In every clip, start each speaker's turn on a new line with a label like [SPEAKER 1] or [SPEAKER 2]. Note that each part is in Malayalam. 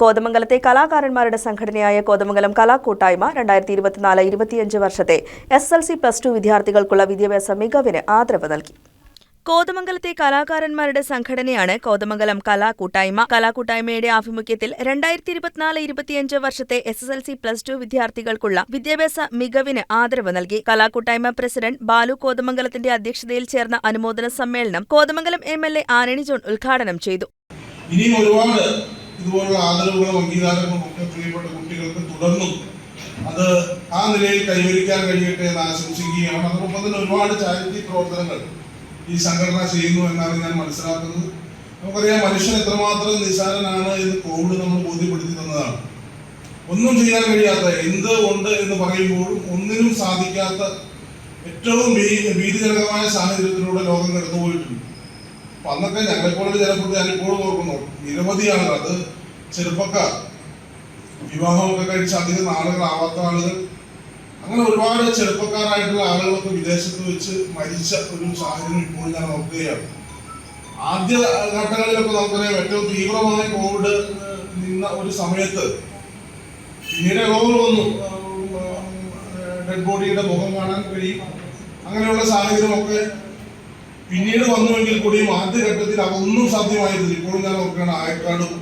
[SPEAKER 1] കോതമംഗലത്തെ കലാകാരന്മാരുടെ സംഘടനയായ കോതമംഗലം കലാകൂട്ടായ്മ രണ്ടായിരത്തി ഇരുപത്തിനാല് ഇരുപത്തിയഞ്ച് വർഷത്തെ S L C plus two വിദ്യാർത്ഥികൾക്കുള്ള വിദ്യാഭ്യാസ മികവിന് ആദരവ് നൽകി. കോതമംഗലത്തെ കലാകാരന്മാരുടെ സംഘടനയാണ് കോതമംഗലം കലാകൂട്ടായ്മ കലാകൂട്ടായ്മയുടെ ആഭിമുഖ്യത്തിൽ രണ്ടായിരത്തി ഇരുപത്തിനാല് ഇരുപത്തിയഞ്ച് വർഷത്തെ S S L C plus two വിദ്യാർത്ഥികൾക്കുള്ള വിദ്യാഭ്യാസ മികവിന് ആദരവ് നൽകി. കലാകൂട്ടായ്മ പ്രസിഡന്റ് ബാലു കോതമംഗലത്തിന്റെ അധ്യക്ഷതയിൽ ചേർന്ന അനുമോദന സമ്മേളനം കോതമംഗലം എം എൽ എ ആനണി ജോൺ ഉദ്ഘാടനം ചെയ്തു.
[SPEAKER 2] ഇനിയും ഒരുപാട് ഇതുപോലുള്ള ആദരവുകളും അംഗീകാരങ്ങളും ഒക്കെ പ്രിയപ്പെട്ട കുട്ടികൾക്ക് തുടർന്നും അത് ആ നിലയിൽ കൈവരിക്കാൻ കഴിയട്ടെ എന്ന് ആശംസിക്കുകയാണ്. അതോടൊപ്പം തന്നെ ഒരുപാട് ചാരിറ്റി പ്രവർത്തനങ്ങൾ ഈ സംഘടന ചെയ്യുന്നു എന്നാണ് ഞാൻ മനസ്സിലാക്കുന്നത്. നമുക്കറിയാം മനുഷ്യൻ എത്രമാത്രം നിസാരനാണ് എന്ന് കോവിഡ് നമ്മൾ ബോധ്യപ്പെടുത്തി തന്നതാണ്. ഒന്നും ചെയ്യാൻ കഴിയാത്ത എന്ത് ഉണ്ട് എന്ന് പറയുമ്പോഴും ഒന്നിനും സാധിക്കാത്ത ഏറ്റവും ഭീതിജനകമായ സാഹചര്യത്തിലൂടെ ലോകം കടന്നുപോയിട്ടുണ്ട്. അപ്പൊ അന്നൊക്കെ ഞങ്ങളെപ്പോലുള്ള ജനപ്രതി ഞാൻ ഇപ്പോഴും ഓർക്കുന്നു ആളുകൾ അത് ചെറുപ്പക്കാർ വിവാഹമൊക്കെ കഴിച്ച് അധികം നാളുകളാവാത്ത ആളുകൾ അങ്ങനെ ഒരുപാട് ചെറുപ്പക്കാരായിട്ടുള്ള ആളുകളൊക്കെ വിദേശത്ത് വെച്ച് മരിച്ച ഒരു സാഹചര്യം ഇപ്പോൾ ഞാൻ നോക്കുകയാണ് ആദ്യ ഘട്ടങ്ങളിലൊക്കെ നമുക്കറിയാം ഏറ്റവും തീവ്രമായ കോവിഡ് നിന്ന ഒരു സമയത്ത് പിന്നീട് രോഗം വന്നു ഡെഡ് ബോഡിയുടെ മുഖം കാണാൻ കഴിയും അങ്ങനെയുള്ള സാഹചര്യമൊക്കെ പിന്നീട് വന്നുവെങ്കിൽ കൂടിയും ആദ്യഘട്ടത്തിൽ അതൊന്നും സാധ്യമായിരുന്നില്ല. ഇപ്പോഴും ഞാൻ ഓർക്കുകയാണ് ആയക്കാടും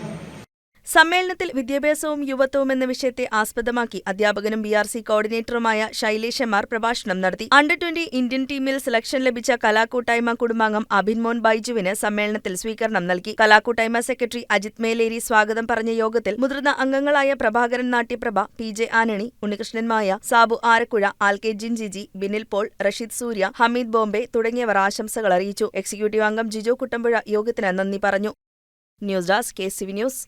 [SPEAKER 1] സമ്മേളനത്തിൽ വിദ്യാഭ്യാസവും യുവത്വവും എന്ന വിഷയത്തെ ആസ്പദമാക്കി അധ്യാപകനും ബി ആർ സി കോർഡിനേറ്ററുമായ ശൈലേഷ് പ്രഭാഷണം നടത്തി. അണ്ടർ ട്വന്റി ഇന്ത്യൻ ടീമിൽ സെലക്ഷൻ ലഭിച്ച കലാകൂട്ടായ്മ കുടുംബാംഗം അഭിൻമോൻ ബൈജുവിന് സമ്മേളനത്തിൽ സ്വീകരണം നൽകി. കലാകൂട്ടായ്മ സെക്രട്ടറി അജിത് മേലേരി സ്വാഗതം പറഞ്ഞ യോഗത്തിൽ മുതിർന്ന അംഗങ്ങളായ പ്രഭാകരൻ നാട്യപ്രഭ പി ജെ ആനണി ഉണ്ണികൃഷ്ണൻ മായ സാബു ആരക്കുഴ ആൽ കെ ജിൻജിജി ബിനിൽ പോൾ റഷീദ് സൂര്യ ഹമീദ് ബോംബെ തുടങ്ങിയവർ ആശംസകൾ അറിയിച്ചു. എക്സിക്യൂട്ടീവ് അംഗം ജിജോ കുട്ടമ്പുഴ യോഗത്തിന് നന്ദി പറഞ്ഞു. News desk K C news.